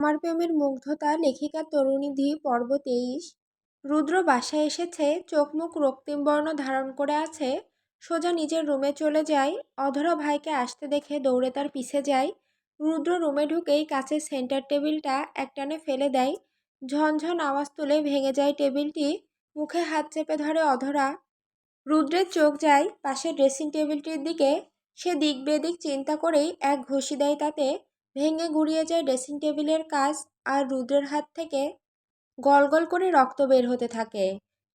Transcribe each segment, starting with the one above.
আমার প্রেমের মুগ্ধতা লেখিকা তরুণীধি পর্ব তেইশ। রুদ্র বাসায় এসেছে চোখ মুখ রক্তিম বর্ণ ধারণ করে আছে, সোজা নিজের রুমে চলে যায়, অধরা ভাইকে আসতে দেখে দৌড়ে তার পিছে যায়, রুদ্র রুমে ঢুকেই কাছের সেন্টার টেবিলটা একটানে ফেলে দেয়, ঝনঝন আওয়াজ তুলে ভেঙে যায় টেবিলটি, মুখে হাত চেপে ধরে অধরা। রুদ্রের চোখ যায় পাশের ড্রেসিং টেবিলটির দিকে, সে দিক বেদিক চিন্তা করেই এক ঘষি দেয় তাতে ভেঙে গুড়িয়ে যায় ড্রেসিং টেবিলের কাজ আর রুদ্রের হাত থেকে গলগল করে রক্ত বের হতে থাকে।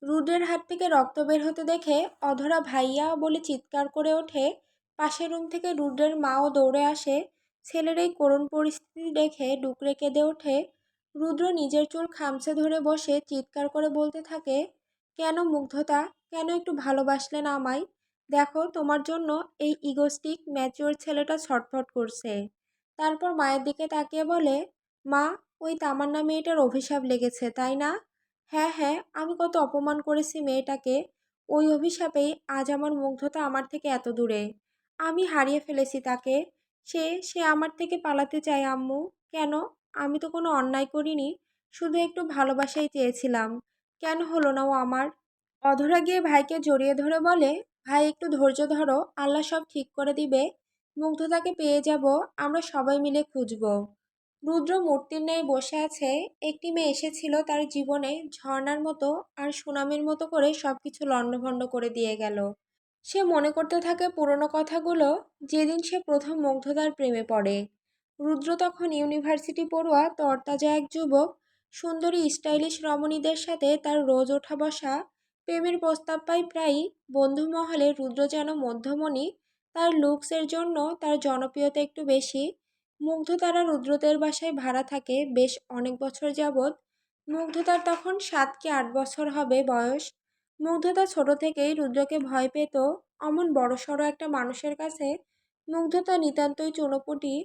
রুদ্রের হাত থেকে রক্ত বের হতে দেখে অধরা ভাইয়া বলে চিৎকার করে ওঠে। পাশের রুম থেকে রুদ্রের মাও দৌড়ে আসে। ছেলের এই করুণ পরিস্থিতি দেখে ডুকরে কেঁদে ওঠে। রুদ্র নিজের চুল খামছে ধরে বসে চিৎকার করে বলতে থাকে, কেন মুগ্ধতা? কেন একটু ভালোবাসলে না আমায়? দেখো, তোমার জন্য এই ইগোস্টিক, ম্যাচিওর ছেলেটা ছটফট করছে। তারপর মায়ের দিকে তাকিয়ে বলে, মা, ওই তামান্না মেয়েটার অভিশাপ লেগেছে, তাই না? হ্যাঁ হ্যাঁ আমি কত অপমান করেছি মেয়েটাকে। ওই অভিশাপেই আজ আমার মুগ্ধতা আমার থেকে এত দূরে। আমি হারিয়ে ফেলেছি তাকে। সে সে আমার থেকে পালাতে চায়, আম্মু। কেন? আমি তো কোনো অন্যায় করিনি। শুধু একটু ভালোবাসাই চেয়েছিলাম। কেন হলো না ও আমার? অধরা গিয়ে ভাইকে জড়িয়ে ধরে বলে, ভাই, একটু ধৈর্য ধরো। আল্লাহ সব ঠিক করে দিবে। মুগ্ধতাকে পেয়ে যাব, আমরা সবাই মিলে খুঁজব। রুদ্র মূর্তির ন্যায় বসে আছে, একটি মেয়ে এসেছিল তার জীবনে ঝর্ণার মতো আর সুনামের মতো করে সব কিছু লণ্ডভণ্ড করে দিয়ে গেল। সে মনে করতে থাকে পুরনো কথাগুলো, যেদিন সে প্রথম মুগ্ধতার প্রেমে পড়ে। রুদ্র তখন ইউনিভার্সিটি পড়ুয়া, তরতাজা এক যুবক, সুন্দরী স্টাইলিশ রমণীদের সাথে তার রোজ ওঠা বসা, প্রেমের প্রস্তাব পাই প্রায়ই বন্ধু মহলে রুদ্র যেন মধ্যমণি তার লুকসের জন্য তার জনপ্রিয়তা একটু বেশি। মুগ্ধ তারা রুদ্রদের বাসায় ভাড়া থাকে বেশ অনেক বছর যাবৎ। মুগ্ধতার তখন সাত কি আট বছর হবে বয়স। মুগ্ধতা ছোট থেকেই রুদ্রকে ভয় পেত। অমন বড়সড় একটা মানুষের কাছে মুগ্ধতা নিতান্তই চুনোপুটি।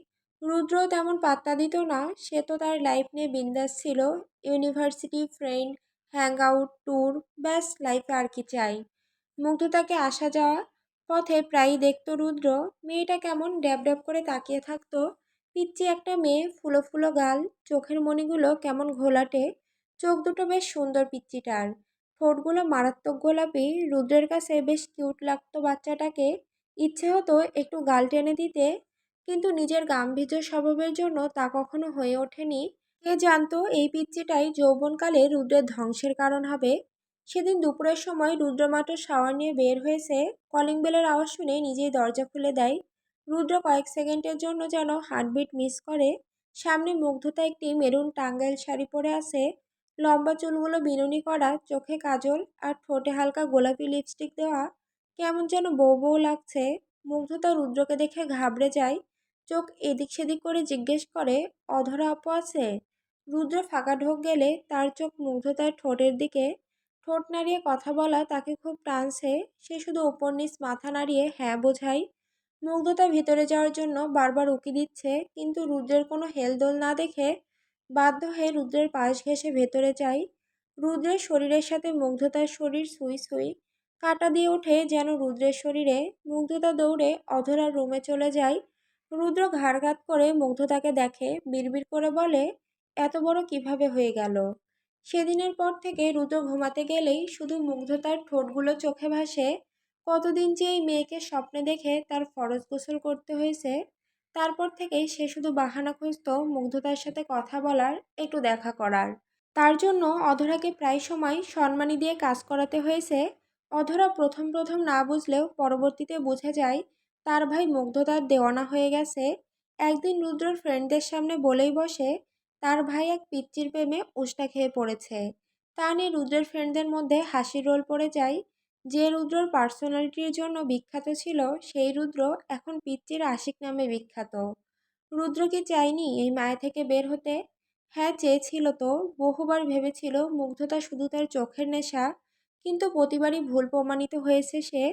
রুদ্র তেমন পাত্তা দিত না, সে তো তার লাইফ নিয়ে বিন্দাস ছিল। University friend hang out tour ব্যাস লাইফে আর কি চাই। মুগ্ধতাকে আসা যাওয়া পথে প্রায়ই দেখতো রুদ্র, মেয়েটা কেমন ড্যাব ড্যাব করে তাকিয়ে থাকতো। পিচ্ছি একটা মেয়ে, ফুলো ফুলো গাল, চোখের মণিগুলো কেমন ঘোলাটে। চোখ দুটো বেশ সুন্দর পিচ্চিটার। ঠোঁটগুলো মারাত্মক গোলাপি। রুদ্রের কাছে বেশ কিউট লাগতো বাচ্চাটাকে। ইচ্ছে হতো একটু গাল টেনে দিতে। কিন্তু নিজের গাম্ভীর্য স্বভাবের জন্য তা কখনো হয়ে ওঠেনি। কে জানতো এই পিচ্চিটাই যৌবনকালে রুদ্রের ধ্বংসের কারণ হবে। সেদিন দুপুরের সময় রুদ্রমাত্র শাওয়ার নিয়ে বের হয়েছে কলিং বেলের আওয়াজ শুনে নিজেই দরজা খুলে দেয়। রুদ্র কয়েক সেকেন্ডের জন্য যেন হার্টবিট মিস করে, সামনে মুগ্ধতা একটি মেরুন টাঙ্গাইল শাড়ি পরে আছে। লম্বা চুলগুলো বিনুনি করা, চোখে কাজল আর ঠোঁটে হালকা গোলাপি লিপস্টিক দেওয়া, কেমন যেন বউ বউ লাগছে। মুগ্ধতা রুদ্রকে দেখে ঘাবড়ে যায়, চোখ এদিক সেদিক করে জিজ্ঞেস করে, অধরা আপু আছে? রুদ্র ফাঁকা ঢোক গেলে তার চোখ মুগ্ধতার ঠোঁটের দিকে ঠোঁট নাড়িয়ে কথা বলা তাকে খুব টানছে। সে শুধু ওপর নিচ মাথা নাড়িয়ে হ্যাঁ বোঝাই মুগ্ধতা ভিতরে যাওয়ার জন্য বারবার উকি দিচ্ছে, কিন্তু রুদ্রের কোনো হেলদোল না দেখে বাধ্য হয়ে রুদ্রের পাশ ঘেঁষে ভেতরে যায়। রুদ্রের শরীরের সাথে মুগ্ধতার শরীর সুই সুই। কাটা দিয়ে ওঠে যেন রুদ্রের শরীরে। মুগ্ধতা দৌড়ে অধরার রুমে চলে যায়। রুদ্র ঘাড়ঘাত করে মুগ্ধতাকে দেখে, বিড়বিড় করে বলে, এত বড় কীভাবে হয়ে গেল? সেদিনের পর থেকে রুদ্র ঘুমাতে গেলেই শুধু মুগ্ধতার ঠোঁটগুলো চোখে ভাসে। কতদিন যে এই মেয়েকে স্বপ্নে দেখে তার ফরজ গোসল করতে হয়েছে, তারপর থেকেই সে শুধু বাহানা খুঁজত মুগ্ধতার সাথে কথা বলার, একটু দেখা করার। তার জন্য অধরাকে প্রায় সময় সম্মানী দিয়ে কাজ করাতে হয়েছে। অধরা প্রথম প্রথম না বুঝলেও পরবর্তীতে বুঝে যায়, তার ভাই মুগ্ধতার দেওয়ানা হয়ে গেছে। একদিন রুদ্রর ফ্রেন্ডদের সামনে বলেই বসে তার ভাই এক পিচ্চির প্রেমে উষ্টা খেয়ে পড়েছে। তা নিয়ে রুদ্রের ফ্রেন্ডদের মধ্যে হাসির রোল পড়ে যায়। যে রুদ্রর পার্সোনালিটির জন্য বিখ্যাত ছিল, সেই রুদ্র এখন পিচ্চির আশিক নামে বিখ্যাত। রুদ্র কি চায়নি এই মায়া থেকে বের হতে? হ্যাঁ চেয়েছিল তো। বহুবার ভেবেছিল মুগ্ধতা শুধু তার চোখের নেশা, কিন্তু প্রতিবারই ভুল প্রমাণিত হয়েছে সে।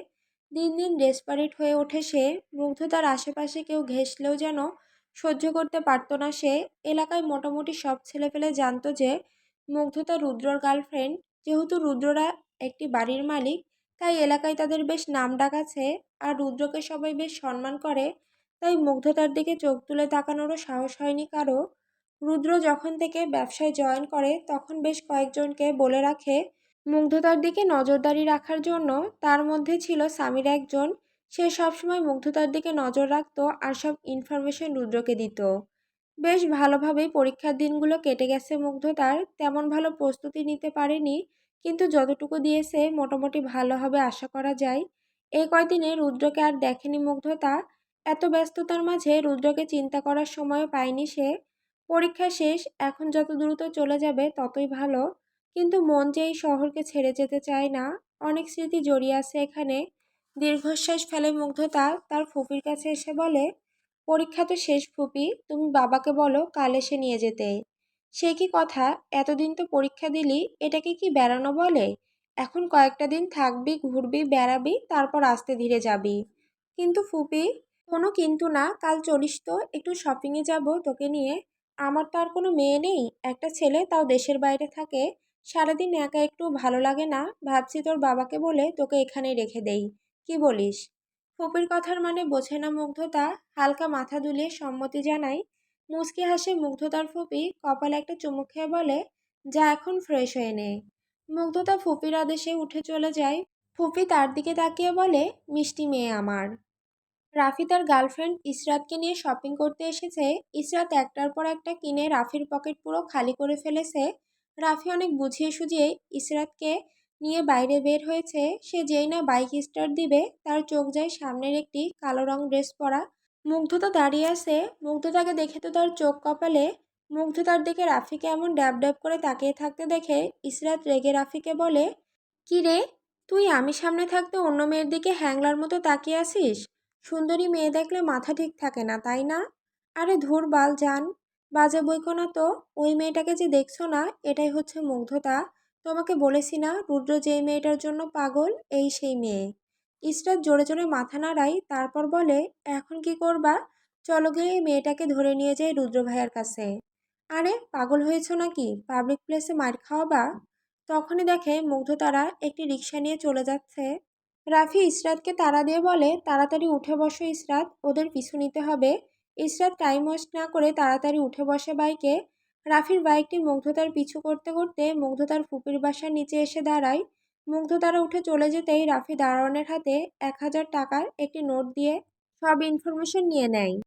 দিন দিন ডেসপারেট হয়ে ওঠে সে। মুগ্ধতার আশেপাশে কেউ ঘেঁষলেও যেন সহ্য করতে পারতো না সে। এলাকায় মোটামুটি সব ছেলেপেলে জানতো যে, মুগ্ধতা রুদ্রর গার্লফ্রেন্ড। যেহেতু রুদ্ররা একটি বাড়ির মালিক, তাই এলাকায় তাদের বেশ নাম ডাক আছে আর রুদ্রকে সবাই বেশ সম্মান করে। তাই মুগ্ধতার দিকে চোখ তুলে তাকানোরও সাহস হয়নি কারও। রুদ্র যখন থেকে ব্যবসায় জয়েন করে, তখন বেশ কয়েকজনকে বলে রাখে, মুগ্ধতার দিকে নজরদারি রাখার জন্য। তার মধ্যে ছিল স্বামীর একজন সে সবসময় মুগ্ধতার দিকে নজর রাখতো আর সব ইনফরমেশন রুদ্রকে দিত। বেশ ভালোভাবেই পরীক্ষার দিনগুলো কেটে গেছে মুগ্ধতার, তেমন ভালো প্রস্তুতি নিতে পারেনি, কিন্তু যতটুকু দিয়েছে মোটামুটি ভালোভাবে আশা করা যায়। এই কয়দিনে রুদ্রকে আর দেখেনি মুগ্ধতা, এত ব্যস্ততার মাঝে রুদ্রকে চিন্তা করার সময়ও পায়নি সে। পরীক্ষা শেষ, এখন যত দ্রুত চলে যাবে ততই ভালো, কিন্তু মন যে এই শহরকে ছেড়ে যেতে চায় না, অনেক স্মৃতি জড়িয়ে আছে এখানে। দীর্ঘশ্বাস ফেলে মুগ্ধতা তার ফুপির কাছে এসে বলে, পরীক্ষা তো শেষ ফুপি তুমি বাবাকে বলো কাল এসে নিয়ে যেতে সে কি কথা? এতদিন তো পরীক্ষা দিলি, এটাকে কি বেড়ানো বলে? এখন কয়েকটা দিন থাকবি, ঘুরবি, বেড়াবি, তারপর আস্তে ধীরে যাবি। কিন্তু ফুপি কোনো কিন্তু না, কাল চলিস তো, একটু শপিংয়ে যাব তোকে নিয়ে। আমার তো আর কোনো মেয়ে নেই, একটা ছেলে তাও দেশের বাইরে থাকে। সারাদিন একা একটু ভালো লাগে না, ভাবছি তোর বাবাকে বলে তোকে এখানেই রেখে দেই। কি বলিস? ফুপির কথার মানে বোঝে না মুগ্ধতা। হালকা মাথা দুলিয়ে সম্মতি জানায় মুচকি হাসে মুগ্ধতার ফুপি। কপালে একটা চুমুক খেয়ে বলে, যা এখন ফ্রেশ হয়ে নে। মুগ্ধতা ফুপির আদেশে উঠে চলে যায়। ফুপি তার দিকে তাকিয়ে বলে, মিষ্টি মেয়ে আমার। রাফি তার গার্লফ্রেন্ড ইসরাতকে নিয়ে শপিং করতে এসেছে। ইসরাত একটার পর একটা কিনে রাফির পকেট পুরো খালি করে ফেলেছে। রাফি অনেক বুঝিয়ে সুঝিয়ে ইসরাতকে নিয়ে বাইরে বের হয়েছে, সে যেই না বাইক স্টার্ট দিবে, তার চোখ যায় সামনের একটি কালো রং ড্রেস পরা। মুগ্ধতা দাঁড়িয়ে আছে, মুগ্ধতাকে দেখে তো তার চোখ কপালে। মুগ্ধতার দিকে রাফিকে এমন ড্যাব ড্যাব করে তাকিয়ে থাকতে দেখে ইসরাত রেগে রাফিকে বলে, কি রে, তুই আমি সামনে থাকতে অন্য মেয়ের দিকে হ্যাংলার মতো তাকিয়ে আসিস সুন্দরী মেয়ে দেখলে মাথা ঠিক থাকে না, তাই না? আরে ধুর বাল যান বাজে বইকো না তো, ওই মেয়েটাকে যে দেখছ না, এটাই হচ্ছে মুগ্ধতা। তোমাকে বলেছি না রুদ্র যেই মেয়েটার জন্য পাগল, এই সেই মেয়ে। ইসরাত জোরে জোরে মাথা নাড়াই তারপর বলে, এখন কি করবা? চলো গিয়ে এই মেয়েটাকে ধরে নিয়ে যাই রুদ্র ভাইয়ার কাছে। আরে, পাগল হয়েছ নাকি? পাবলিক প্লেসে মার খাওয়াবা? তখনই দেখে মুগ্ধ তারা একটি রিক্সা নিয়ে চলে যাচ্ছে। রাফি ইসরাতকে তাড়া দিয়ে বলে, তাড়াতাড়ি উঠে বসো ইসরাত, ওদের পিছু নিতে হবে। ইসরাত টাইম ওয়েস্ট না করে তাড়াতাড়ি উঠে বসে বাইকে। রাফির বাইকটি মুগ্ধতার পিছু করতে করতে মুগ্ধতার ফুপির বাসার নিচে এসে দাঁড়ায়। মুগ্ধতারা উঠে চলে যেতেই রাফি দারোয়ানের হাতে এক হাজার টাকার একটি নোট দিয়ে সব ইনফরমেশন নিয়ে নেয়।